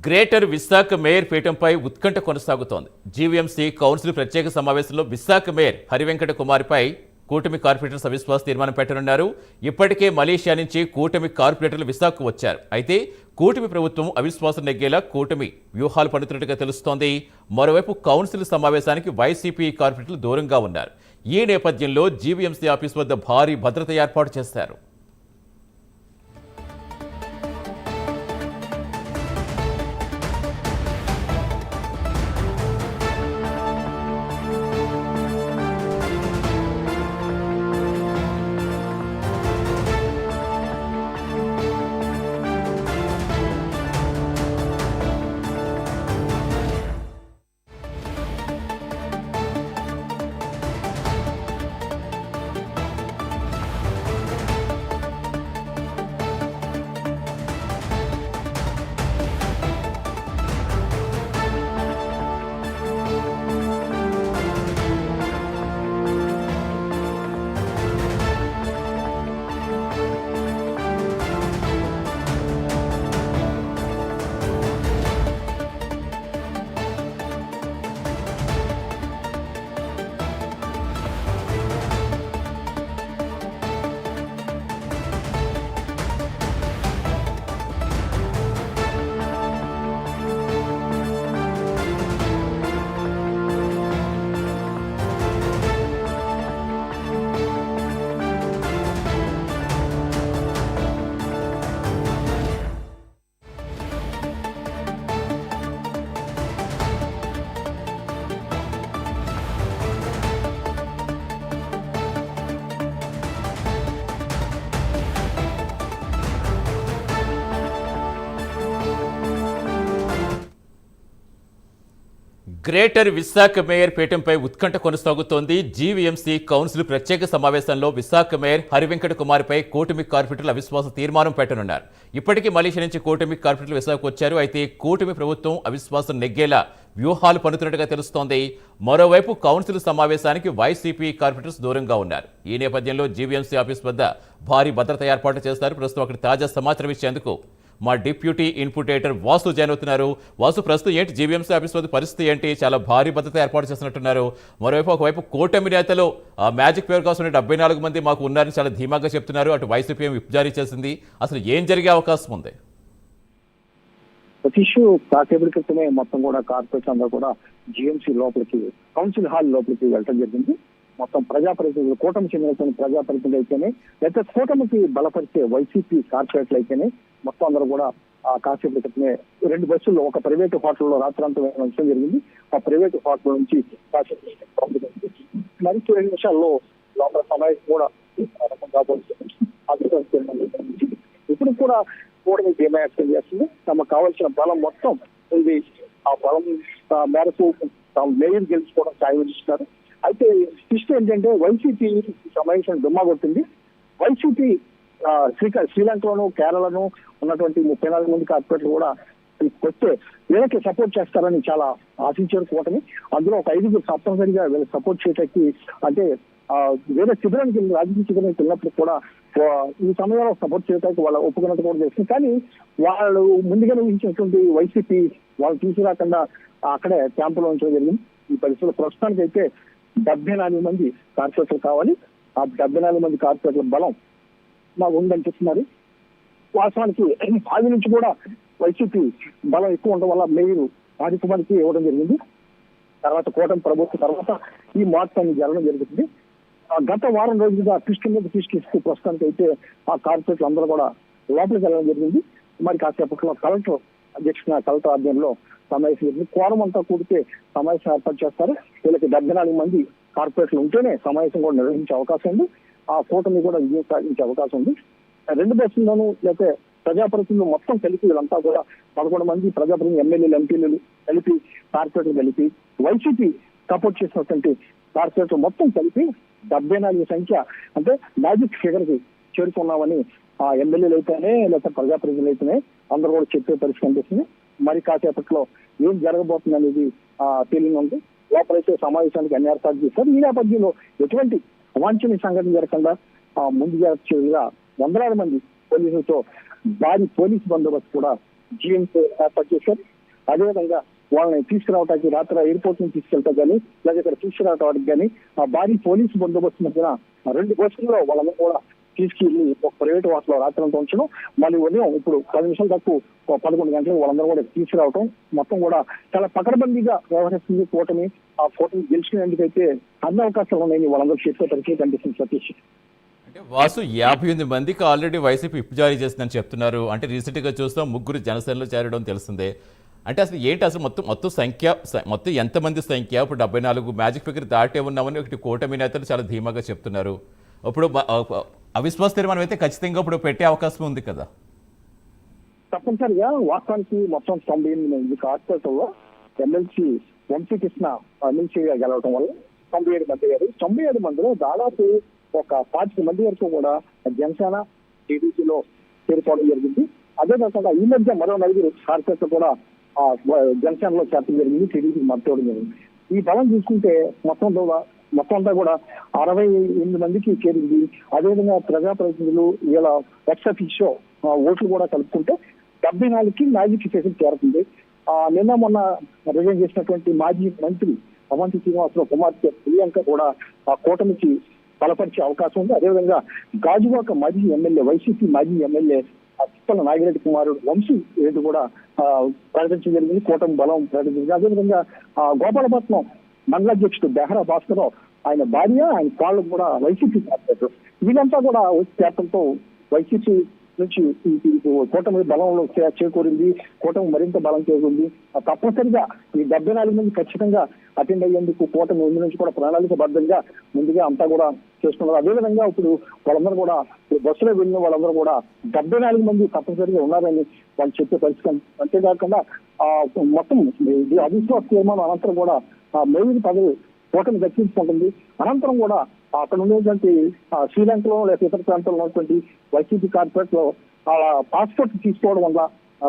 Greater Visakha mayor పీఠంపై ఉత్కంఠ కొనసాగుతోంది. GVMC council ప్రత్యేక సమావేశంలో విశాఖ మేయర్ హరివెంకట కుమార్పై కూటమి కార్పొరేటర్స్ అవిశ్వాస తీర్మానం పెట్టనున్నారు. ఇప్పటికే మలేషియా నుంచి కూటమి కార్పొరేటర్లు విశాఖకు వచ్చారు. అయితే కూటమి ప్రభుత్వం అవిశ్వాసం నెగ్గేలా కూటమి వ్యూహాలు పడుతున్నట్టుగా తెలుస్తోంది. మరోవైపు కౌన్సిల్ సమావేశానికి వైసీపీ కార్పొరేటర్లు దూరంగా ఉన్నారు. ఈ నేపథ్యంలో జీవీఎంసీ ఆఫీస్ వద్ద భారీ భద్రత ఏర్పాటు చేశారు. గ్రేటర్ విశాఖ మేయర్ పీఠంపై ఉత్కంఠ కొనసాగుతోంది. జీవీఎంసీ కౌన్సిల్ ప్రత్యేక సమావేశంలో విశాఖ మేయర్ హరివెంకట కుమార్పై కూటమి కార్పొరేటర్ల అవిశ్వాస తీర్మానం పెట్టనున్నారు. ఇప్పటికీ మలేషియా నుంచి కూటమి కార్పొరేటర్లు విశాఖకు వచ్చారు. అయితే కూటమి ప్రభుత్వం అవిశ్వాసం నెగ్గేలా వ్యూహాలు పనుతున్నట్టుగా తెలుస్తోంది. మరోవైపు కౌన్సిల్ సమావేశానికి వైసీపీ కార్పొరేటర్స్ దూరంగా ఉన్నారు. ఈ నేపథ్యంలో జీవీఎంసీ ఆఫీస్ వద్ద భారీ భద్రత ఏర్పాటు చేస్తారు. ప్రస్తుతం అక్కడ తాజా సమాచారం ఇచ్చేందుకు మా డిప్యూటీ ఇన్పుటేటర్ వాసు జాయిన్ అవుతున్నారు. వాసు ప్రస్తుతం ఏంటి? జీవీఎంసీ ఆఫీస్ వద్ద పరిస్థితి ఏంటి? చాలా భారీ భద్రత ఏర్పాటు చేస్తున్నట్టున్నారు. మరోవైపు ఒకవైపు కూటమి నేతలు మ్యాజిక్ పేరు కోసం డెబ్బై నాలుగు మంది మాకు ఉన్నారని చాలా ధీమాగా చెప్తున్నారు. అటు వైసీపీ విప్ జారీ చేసింది? అసలు ఏం జరిగే అవకాశం ఉంది? సతీష్ కాసేపటి క్రితమే మొత్తం కూడా కార్పొరేట్స్ అందరూ కూడా జిఎంసీ లోపలికి కౌన్సిల్ హాల్ లోపలికి వెళ్ళడం జరిగింది. మొత్తం ప్రజాప్రతినిధులు కూటమి చెందినటువంటి ప్రజాప్రతినిధులు అయితేనే లేకపోతే కూటమికి బలపరిచే వైసీపీ కార్పొరేట్లు అయితేనే మొత్తం అందరూ కూడా ఆ క్రితమే రెండు బస్సుల్లో ఒక ప్రైవేట్ హోటల్లో రాత్రాంతం విషయం జరిగింది. ఆ ప్రైవేట్ హోటల్ నుంచి కాసేపు క్రితం మరి రెండు నిమిషాల్లో లోపల సమయం కూడా ఇప్పుడు కూడా కూటమి ధీమా చేస్తుంది. తమకు కావాల్సిన బలం మొత్తం ఇది ఆ బలం మేరకు తాము మేయర్ గెలుచుకోవడం సాధిస్తున్నారు అయితే ట్విస్ట్ ఏంటంటే వైసీపీ సమావేశం దుమ్మా కొట్టింది. వైసీపీ శ్రీకా శ్రీక శ్రీలంకలోను కేరళను ఉన్నటువంటి ముప్పై నాలుగు మంది కార్పొరేట్లు కూడా వస్తే వీళ్ళకి సపోర్ట్ చేస్తారని చాలా ఆశించారు కూటమి. అందులో ఒక ఐదుగురు తప్పనిసరిగా వీళ్ళకి సపోర్ట్ చేయటానికి అంటే వేరే శిబిరానికి రాజకీయ శిబిరానికి వెళ్ళినప్పుడు కూడా ఈ సమయంలో సపోర్ట్ చేయడానికి వాళ్ళ ఒప్పుకున్నట్టు కూడా చేస్తుంది కానీ వాళ్ళు ముందుగానే ఊహించినటువంటి వైసీపీ వాళ్ళు తీసుకురాకుండా అక్కడే క్యాంపులో ఉంచడం జరిగింది. ఈ పరిస్థితుల్లో ప్రస్తుతానికి అయితే డెబ్బై నాలుగు మంది కార్పొరేటర్లు కావాలి. ఆ డెబ్బై నాలుగు మంది కార్పొరేటర్ల బలం మాకు ఉందని చెప్తున్నారు. వాస్తవానికి భావి నుంచి కూడా వైసీపీ బలం ఎక్కువ ఉండడం వల్ల మేయర్ ఆదిత్యమానికి ఇవ్వడం జరిగింది. తర్వాత కూటమి ప్రభుత్వం తర్వాత ఈ మార్పు జరగడం జరుగుతుంది. ఆ గత వారం రోజులుగా ట్విస్ట్ మీద ట్విస్ట్ ఇస్తూ ప్రస్తుతానికి అయితే ఆ కార్పొరేట్లు అందరూ కూడా లోపలికి వెళ్ళడం జరిగింది. మరి కాసేపట్లో కలెక్టర్ అధ్యక్షుడు కలెక్టర్ ఆధ్వర్యంలో సమావేశం జరిగింది. కోరం అంతా కూడితే సమావేశం ఏర్పాటు చేస్తారు. వీళ్ళకి డెబ్బై నాలుగు మంది కార్పొరేట్లు ఉంటేనే సమావేశం కూడా నిర్వహించే అవకాశం ఉంది. ఆ కూటమి కూడా విజయం సాధించే అవకాశం ఉంది. రెండు బస్సుల్లోనూ లేకపోతే ప్రజాప్రతినిధులు మొత్తం కలిపి వీళ్ళంతా కూడా పదకొండు మంది ప్రజాప్రతినిధులు ఎమ్మెల్యేలు ఎంపీలు కలిపి కార్పొరేట్లు కలిపి వైసీపీ సపోర్ట్ చేసినటువంటి కార్పొరేట్లు మొత్తం కలిపి డెబ్బై నాలుగు సంఖ్య అంటే మ్యాజిక్ ఫిగర్కి చేరుకున్నామని ఆ ఎమ్మెల్యేలు అయితేనే లేకపోతే ప్రజాప్రతినిధులు అయితేనే అందరూ కూడా చెప్పే పరిస్థితి కనిపిస్తుంది. మరి కాసేపట్లో ఏం జరగబోతుంది అనేది ఆ తెలియని ఉంది. లోపలైతే సమావేశానికి అన్ని ఏర్పాటు చేస్తారు ఈ నేపథ్యంలో ఎటువంటి అవాంఛనీయ సంఘటన జరగకుండా ఆ ముందు చర్యలుగా వందలాది మంది పోలీసులతో భారీ పోలీసు బందోబస్తు కూడా జిఎంసీ ఏర్పాటు చేశారు. అదేవిధంగా వాళ్ళని తీసుకురావడానికి రాత్రి ఎయిర్పోర్ట్ నుంచి తీసుకెళ్తా కానీ లేదా ఇక్కడ తీసుకురావడానికి కానీ ఆ భారీ పోలీసు బందోబస్తు మధ్యన రెండు బస్సుల్లో వాళ్ళని కూడా తీసుకెళ్ళి ఒక ప్రైవేట్ వాటిలో రాత్రి అంతా ఉంచడం. మళ్ళీ ఉదయం ఇప్పుడు పది నిమిషాల తక్కువ పదకొండు గంటలకు వాళ్ళందరూ కూడా తీసుకురావటం. మొత్తం కూడా చాలా పకడబందీగా వ్యవహరిస్తుంది కూటమి. ఆ కూటమి గెలిచినందుకైతే అన్ని అవకాశాలు ఉన్నాయని వాళ్ళందరూ చేసే పరిస్థితి కనిపిస్తుంది సతీష్. అంటే వాసు యాభై ఎనిమిది మందికి ఆల్రెడీ వైసీపీ ఇప్పు జారీ చేసిందని చెప్తున్నారు. అంటే రీసెంట్గా చూస్తాం ముగ్గురు జనసేనలో చేరడం తెలిసిందే అంటే అసలు ఏంటి అసలు మొత్తం మొత్తం సంఖ్య మొత్తం ఎంతమంది సంఖ్య? ఇప్పుడు డెబ్బై నాలుగు మ్యాజిక్ ఫిగర్ దాటే ఉన్నామని ఒకటి కూటమి నేతలు చాలా ధీమాగా చెప్తున్నారు. ఇప్పుడు అవిశ్వాస తీర్మానం అయితే ఖచ్చితంగా ఇప్పుడు పెట్టే అవకాశం ఉంది కదా. తప్పనిసరిగా వాస్తవానికి మొత్తం తొంభై ఎనిమిది కార్పొరేటర్లో ఎమ్మెల్సీ వంశీ కృష్ణ ఎమ్మెల్సీగా గెలవడం వల్ల తొంభై ఏడు మంది గారు తొంభై ఏడు మందిలో దాదాపు ఒక పాతిక మంది వరకు కూడా జనసేన టీడీపీలో చేరుకోవడం జరిగింది. అదే కాకుండా ఈ మధ్య మరో నలుగురు కార్పొరేటర్ కూడా జనసేనలో చేరడం జరిగింది టీడీపీకి మద్దతు జరిగింది. ఈ బలం చూసుకుంటే మొత్తం కూడా మొత్తం అంతా కూడా అరవై ఎనిమిది మందికి చేరింది. అదేవిధంగా ప్రజాప్రతినిధులు వీళ్ళ ఎక్స్ అఫీషియో ఓట్లు కూడా కలుపుకుంటే డెబ్బై నాలుగుకి మ్యాజిక్ చేసి చేరుతుంది. ఆ నిన్న మొన్న రిజైన్ చేసినటువంటి మాజీ మంత్రి అవంతి శ్రీనివాసరావు కుమార్తె ప్రియాంక కూడా ఆ కూటమికి బలపరిచే అవకాశం ఉంది. అదేవిధంగా గాజువాక మాజీ ఎమ్మెల్యే వైసీపీ మాజీ ఎమ్మెల్యే అప్పల తిప్పల నాగిరెడ్డి కుమారుడు వంశీ రెడ్డి కూడా ప్రకటించడం జరిగింది. కూటమి బలం ప్రకటించింది. అదేవిధంగా గోపాలపట్నం మండలాధ్యక్షుడు బెహరా భాస్కరరావు ఆయన భార్య ఆయన కాళ్ళు కూడా వైసీపీ కార్పొరేటర్ వీళ్ళంతా కూడా వచ్చి వైసీపీ నుంచి కూటమి బలంలో చేకూరింది కూటమి మరింత బలం చేకూరింది. తప్పనిసరిగా ఈ డెబ్బై నాలుగు మంది ఖచ్చితంగా అటెండ్ అయ్యేందుకు కూటమి ముందు నుంచి కూడా ప్రణాళికబద్ధంగా ముందుగా అంతా కూడా చేస్తున్నారు అదేవిధంగా ఇప్పుడు వాళ్ళందరూ కూడా బస్సులో వెళ్ళిన వాళ్ళందరూ కూడా డెబ్బై నాలుగు మంది తప్పనిసరిగా ఉన్నారని వాళ్ళు చెప్పే పరిస్థితి అంతేకాకుండా ఆ మొత్తం అవిశ్వాస తీర్మానం అనంతరం కూడా ఆ పదవి కూటమి దక్కించుకుంటుంది. అనంతరం కూడా అక్కడ ఉండేటువంటి శ్రీలంకలో లేక ఇతర ప్రాంతాల్లో ఉన్నటువంటి వైసీపీ కార్పొరేట్లో ఆ పాస్పోర్ట్ తీసుకోవడం వల్ల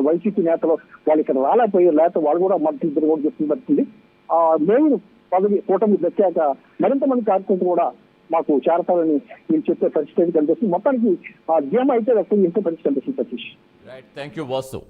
వైసీపీ నేతలు వాళ్ళు ఇక్కడ రాలేకపోయారు. లేకపోతే వాళ్ళు కూడా మద్దతు ఇద్దరు కూడా చెప్తుంది పడుతుంది ఆ మేయర్ పదవి కూటమి దక్కాక మరింత మంది కార్యకర్తలు కూడా మాకు చేరతారని మీరు చెప్పే పరిస్థితి కనిపిస్తుంది. మొత్తానికి ఆ గేమ్ అయితే వ్యక్తం చేసే పరిస్థితి కనిపిస్తుంది Satish. Right thank you Vasu